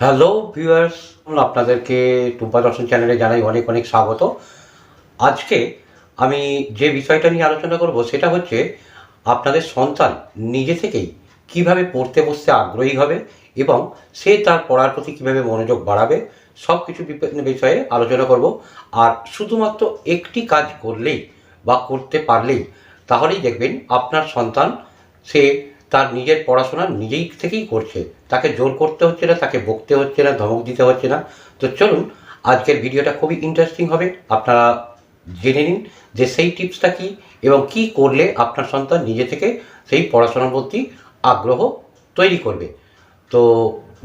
Hello viewers আপনাদেরকে টুম্পা দর্শন চ্যানেলে জানাই অনেক অনেক স্বাগত। আজকে আমি যে বিষয়টা নিয়ে আলোচনা করব সেটা হচ্ছে আপনাদের সন্তান নিজে থেকেই কীভাবে পড়তে বসতে আগ্রহী হবে এবং সে তার পড়ার প্রতি কীভাবে মনোযোগ বাড়াবে সব কিছু বিষয়ে আলোচনা করব। আর শুধুমাত্র একটি কাজ করলেই বা করতে পারলেই, তাহলেই দেখবেন আপনার সন্তান সে তার নিজের পড়াশোনা নিজেই থেকেই করছে। তাকে জোর করতে হচ্ছে না, তাকে বকতে হচ্ছে না, ধমক দিতে হচ্ছে না। তো চলুন, আজকের ভিডিওটা খুবই ইন্টারেস্টিং হবে। আপনারা জেনে নিন যে সেই টিপসটা কী এবং কি করলে আপনার সন্তান নিজে থেকে সেই পড়াশোনার প্রতি আগ্রহ তৈরি করবে। তো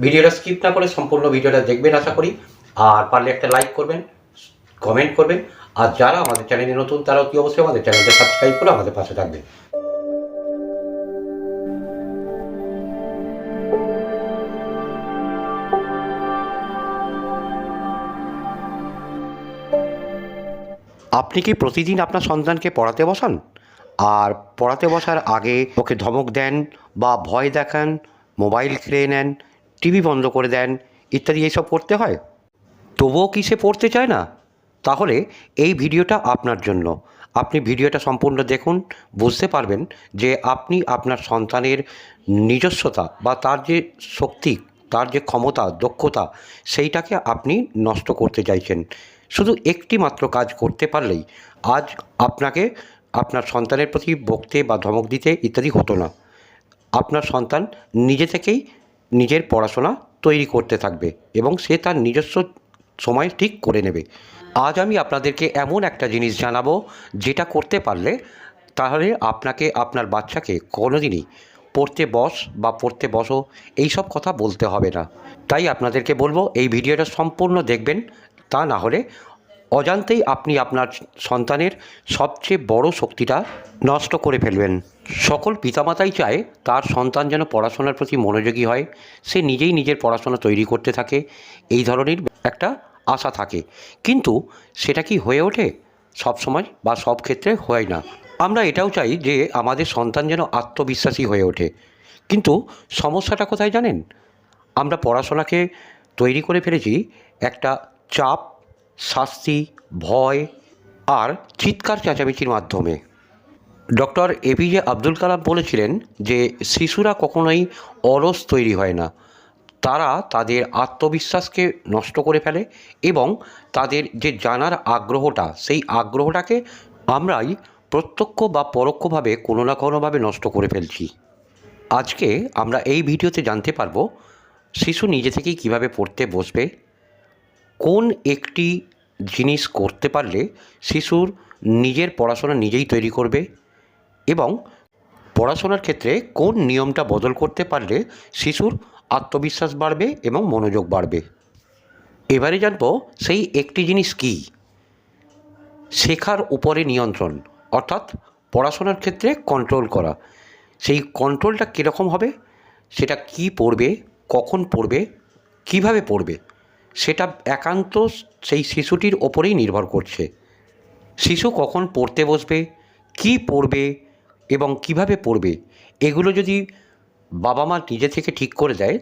ভিডিওটা স্কিপ না করে সম্পূর্ণ ভিডিওটা দেখবেন, আশা করি। আর পারলে একটা লাইক করবেন কমেন্ট করবেন। আর যারা আমাদের চ্যানেলে নতুন, তারা অতি অবশ্যই আমাদের চ্যানেলটা সাবস্ক্রাইব করে আমাদের পাশে থাকবেন। আপনি কি প্রতিদিন আপনার সন্তানকে পড়াতে বসান? আর পড়াতে বসার আগে ওকে ধমক দেন বা ভয় দেখান, মোবাইল খেয়ে নেন, টিভি বন্ধ করে দেন, ইত্যাদি এইসব করতে হয়? তবুও কি সে পড়তে চায় না? তাহলে এই ভিডিওটা আপনার জন্য। আপনি ভিডিওটা সম্পূর্ণ দেখুন, বুঝতে পারবেন যে আপনি আপনার সন্তানের নিজস্বতা বা তার যে শক্তি, তার যে ক্ষমতা, দক্ষতা, সেইটাকে আপনি নষ্ট করতে চাইছেন। শুধু একটি মাত্র কাজ করতে পারলেই আজ আপনাকে আপনার সন্তানের প্রতি বকতে বা ধমক দিতে ইত্যাদি হতো না। আপনার সন্তান নিজে থেকেই নিজের পড়াশোনা তৈরি করতে থাকবে এবং সে তার নিজস্ব সময় ঠিক করে নেবে। আজ আমি আপনাদেরকে এমন একটা জিনিস জানাব, যেটা করতে পারলে তাহলে আপনাকে আপনার বাচ্চাকে কোনোদিনই পড়তে বস বা পড়তে বসো এই সব কথা বলতে হবে না। তাই আপনাদেরকে বলব, এই ভিডিওটা সম্পূর্ণ দেখবেন তা না হলে অজান্তেই আপনি আপনার সন্তানের সবচেয়ে বড় শক্তিটা নষ্ট করে ফেলবেন। সকল পিতামাতাই চায় তার সন্তান যেন পড়াশোনার প্রতি মনোযোগী হয়। সে নিজেই নিজের পড়াশোনা তৈরি করতে থাকে। এই ধরনের একটা আশা থাকে। কিন্তু সেটা কি হয়ে ওঠে? সব সময় বা সব ক্ষেত্রে হয় না। আমরা এটাও চাই যে আমাদের সন্তান যেন আত্মবিশ্বাসী হয়ে ওঠে। কিন্তু সমস্যাটা কোথায় জানেন? আমরা পড়াশোনাকে তৈরি করে ফেলেছি একটা চাপ, শাস্তি, ভয় আর চিৎকার চেঁচামেচির মাধ্যমে। ডক্টর এপিজে আব্দুল কালাম বলেছিলেন যে, শিশুরা কখনোই অলস তৈরি হয় না। তারা তাদের আত্মবিশ্বাসকে নষ্ট করে ফেলে এবং তাদের যে জানার আগ্রহটা, সেই আগ্রহটাকে আমরাই প্রত্যক্ষ বা পরোক্ষভাবে কোনো না কোনোভাবে নষ্ট করে ফেলছি। আজকে আমরা এই ভিডিওতে জানতে পারব, শিশু নিজে থেকেই কীভাবে পড়তে বসবে কোন একটি জিনিস করতে পারলে শিশুর নিজের পড়াশোনা নিজেই তৈরি করবে? এবং পড়াশোনার ক্ষেত্রে কোন নিয়মটা বদল করতে পারলে শিশুর আত্মবিশ্বাস বাড়বে এবং মনোযোগ বাড়বে? এবারে জানব সেই একটি জিনিস কী? শেখার উপরে নিয়ন্ত্রণ, অর্থাৎ পড়াশোনার ক্ষেত্রে কন্ট্রোল করা। সেই কন্ট্রোলটা কীরকম হবে? সেটা কি পড়বে? কখন পড়বে? কীভাবে পড়বে? সেটা একান্ত সেই শিশুটির ওপরেই নির্ভর করছে। শিশু কখন পড়তে বসবে, কি পড়বে এবং কীভাবে পড়বে, এগুলো যদি বাবা মা নিজে থেকে ঠিক করে দেয়,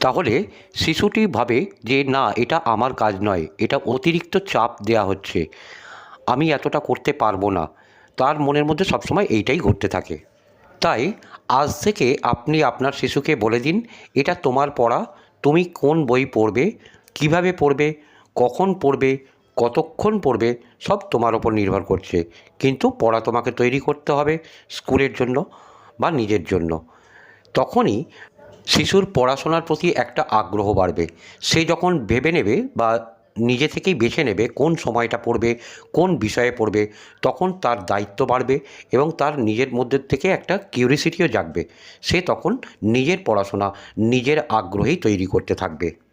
তাহলে শিশুটি ভাবে যে, না, এটা আমার কাজ নয়, এটা অতিরিক্ত চাপ দেয়া হচ্ছে, আমি এতটা করতে পারব না। তার মনের মধ্যে সবসময় এইটাই ঘটতে থাকে। তাই আজ থেকে আপনি আপনার শিশুকে বলে দিন, এটা তোমার পড়া, তুমি কোন বই পড়বে কীভাবে পড়বে, কখন পড়বে, কতক্ষণ পড়বে, সব তোমার ওপর নির্ভর করছে। কিন্তু পড়া তোমাকে তৈরি করতে হবে স্কুলের জন্য বা নিজের জন্য। তখনই শিশুর পড়াশোনার প্রতি একটা আগ্রহ বাড়বে। সে যখন ভেবে নেবে বা নিজে থেকেই বেছে নেবে কোন সময়টা পড়বে, কোন বিষয়ে পড়বে, তখন তার দায়িত্ব বাড়বে এবং তার নিজের মধ্যে থেকে একটা কিউরিসিটিও জাগবে। সে তখন নিজের পড়াশোনা, নিজের আগ্রহেই তৈরি করতে থাকবে।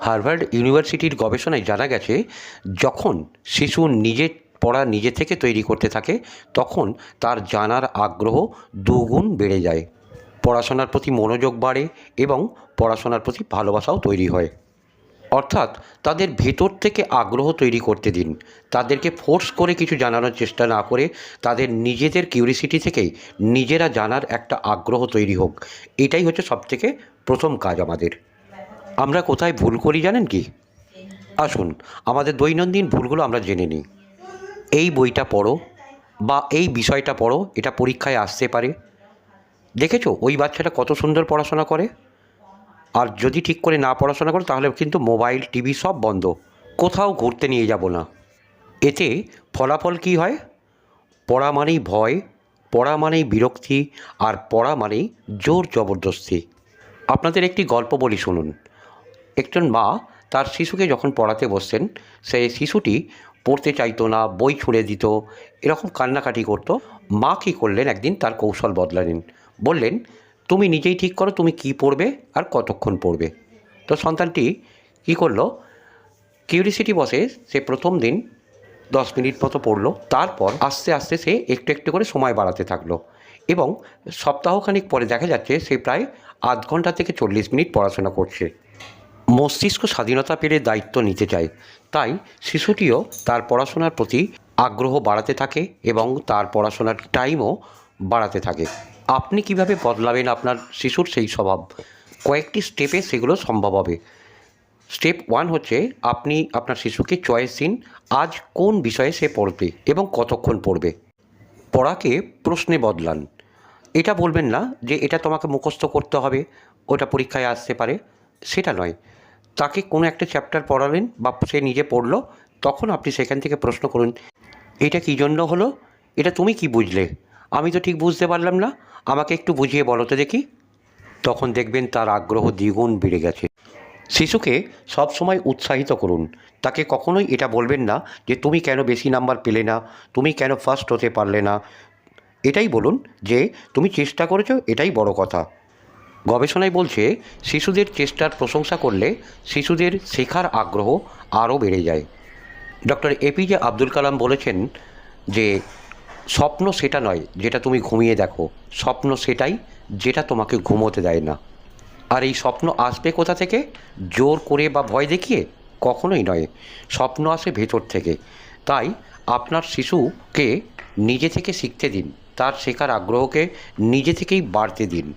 হার্ভার্ড ইউনিভার্সিটির গবেষণায় জানা গেছে, যখন শিশু নিজের পড়া নিজে থেকে তৈরি করতে থাকে, তখন তার জানার আগ্রহ দুগুণ বেড়ে যায়। পড়াশোনার প্রতি মনোযোগ বাড়ে এবং পড়াশোনার প্রতি ভালোবাসাও তৈরি হয়। অর্থাৎ তাদের ভেতর থেকে আগ্রহ তৈরি করতে দিন। তাদেরকে ফোর্স করে কিছু জানানোর চেষ্টা না করে তাদের নিজেদের কিউরিসিটি থেকেই নিজেরা জানার একটা আগ্রহ তৈরি হোক। এটাই হচ্ছে সবথেকে প্রথম কাজ আমাদের। আমরা কোথায় ভুল করি জানেন কি? আসুন, আমাদের দৈনন্দিন ভুলগুলো আমরা জেনে নিই। এই বইটা পড়ো বা এই বিষয়টা পড়ো, এটা পরীক্ষায় আসতে পারে। দেখেছ? ওই বাচ্চাটা কত সুন্দর পড়াশোনা করে। আর যদি ঠিক করে না পড়াশোনা করে, তাহলে কিন্তু মোবাইল, টিভি সব বন্ধ। কোথাও ঘুরতে নিয়ে যাব না। এতে ফলাফল কি হয়? পড়া মানেই ভয়, পড়া মানেই বিরক্তি, আর পড়া মানেই জোর জবরদস্তি। আপনাদের একটি গল্প বলি শুনুন। একজন মা তার শিশুকে যখন পড়াতে বসতেন সেই শিশুটি পড়তে চাইতো না, বই ছুঁড়ে দিত, এরকম কান্নাকাটি করতো। মা কী করলেন? একদিন তার কৌশল বদলালেন। বললেন, তুমি নিজেই ঠিক করো, তুমি কি পড়বে আর কতক্ষণ পড়বে? তো সন্তানটি কী করল? কিউরিসিটি বসে সে প্রথম দিন দশ মিনিট মতো পড়ল। তারপর আস্তে আস্তে সে একটু একটু করে সময় বাড়াতে থাকল এবং সপ্তাহখানিক পরে দেখা যাচ্ছে সে প্রায় আধ ঘণ্টা থেকে চল্লিশ মিনিট পড়াশোনা করছে। মস্তিষ্ক স্বাধীনতা পেলে দায়িত্ব নিতে চায়। তাই শিশুটিও তার পড়াশোনার প্রতি আগ্রহ বাড়াতে থাকে এবং তার পড়াশোনার টাইমও বাড়াতে থাকে। আপনি কীভাবে বদলাবেন আপনার শিশুর সেই স্বভাব? কয়েকটি স্টেপে সেগুলো সম্ভব হবে। স্টেপ ওয়ান হচ্ছে আপনি আপনার শিশুকে চয়েস দিন, আজ কোন বিষয়ে সে পড়বে এবং কতক্ষণ পড়বে। পড়াকে প্রশ্নে বদলান। এটা বলবেন না যে এটা তোমাকে মুখস্থ করতে হবে, ওটা পরীক্ষায় আসতে পারে, সেটা নয়। তাকে কোনো একটা চ্যাপ্টার পড়ালেন বা সে নিজে পড়ল, তখন আপনি সেখান থেকে প্রশ্ন করুন, এটা কী জন্য হলো? এটা তুমি কি বুঝলে? আমি তো ঠিক বুঝতে পারলাম না। আমাকে একটু বুঝিয়ে বলো তো দেখি। তখন দেখবেন তার আগ্রহ দ্বিগুণ বেড়ে গেছে। শিশুকে সবসময় উৎসাহিত করুন। তাকে কখনোই এটা বলবেন না যে, তুমি কেন বেশি নাম্বার পেলে না? তুমি কেন ফার্স্ট হতে পারলে না? এটাই বলুন যে, তুমি চেষ্টা করেছ, এটাই বড় কথা। গবেষণায় বলছে, শিশুদের চেষ্টার প্রশংসা করলে শিশুদের শেখার আগ্রহ আরও বেড়ে যায়। ডক্টর এপিজে আব্দুল কালাম বলেছেন যে, স্বপ্ন সেটা নয় যেটা তুমি ঘুমিয়ে দেখো, স্বপ্ন সেটাই যেটা তোমাকে ঘুমোতে দেয় না। আর এই স্বপ্ন আসবে কোথা থেকে? জোর করে বা ভয় দেখিয়ে? কখনোই নয়। স্বপ্ন আসে ভেতর থেকে। তাই আপনার শিশুকে নিজে থেকে শিখতে দিন, তার শেখার আগ্রহকে নিজে থেকেই বাড়তে দিন।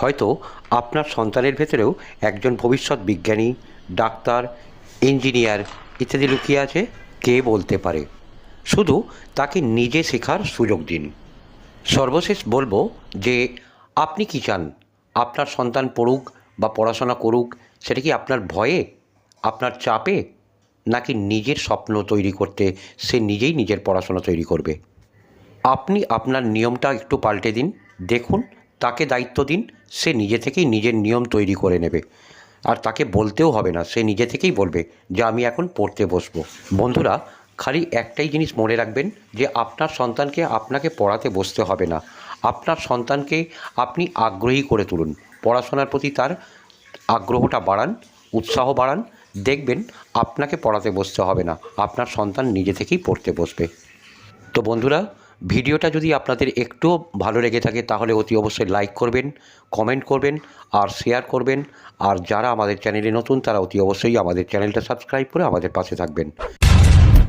হয়তো আপনার সন্তানের ভেতরেও একজন ভবিষ্যৎ বিজ্ঞানী, ডাক্তার, ইঞ্জিনিয়ার ইত্যাদি লুকিয়ে আছে, কে বলতে পারে? শুধু তাকে নিজে শেখার সুযোগ দিন। সর্বশেষ বলব যে, আপনি কি চান? আপনার সন্তান পড়ুক বা পড়াশোনা করুক, সেটা কি আপনার ভয়ে? আপনার চাপে? নাকি নিজের স্বপ্ন তৈরি করতে সে নিজেই নিজের পড়াশোনা তৈরি করবে? আপনি আপনার নিয়মটা একটু পাল্টে দিন। দেখুন, তাকে দায়িত্ব দিন। সে নিজে থেকেই নিজের নিয়ম তৈরি করে নেবে। আর তাকে বলতেও হবে না, সে নিজে থেকেই বলবে যে, আমি এখন পড়তে বসবো। বন্ধুরা, খালি একটাই জিনিস মনে রাখবেন যে, আপনার সন্তানকে আপনাকে পড়াতে বসতে হবে না। আপনার সন্তানকে আপনি আগ্রহী করে তুলুন। পড়াশোনার প্রতি তার আগ্রহটা বাড়ান, উৎসাহ বাড়ান, দেখবেন আপনাকে পড়াতে বসতে হবে না। আপনার সন্তান নিজে থেকেই পড়তে বসবে। তো বন্ধুরা ভিডিওটা যদি আপনাদের একটুও ভালো লেগে থাকে, তাহলে অতি অবশ্যই লাইক করবেন কমেন্ট করবেন, আর শেয়ার করবেন। আর যারা আমাদের চ্যানেলে নতুন, তারা অতি অবশ্যই আমাদের চ্যানেলটা সাবস্ক্রাইব করে আমাদের পাশে থাকবেন।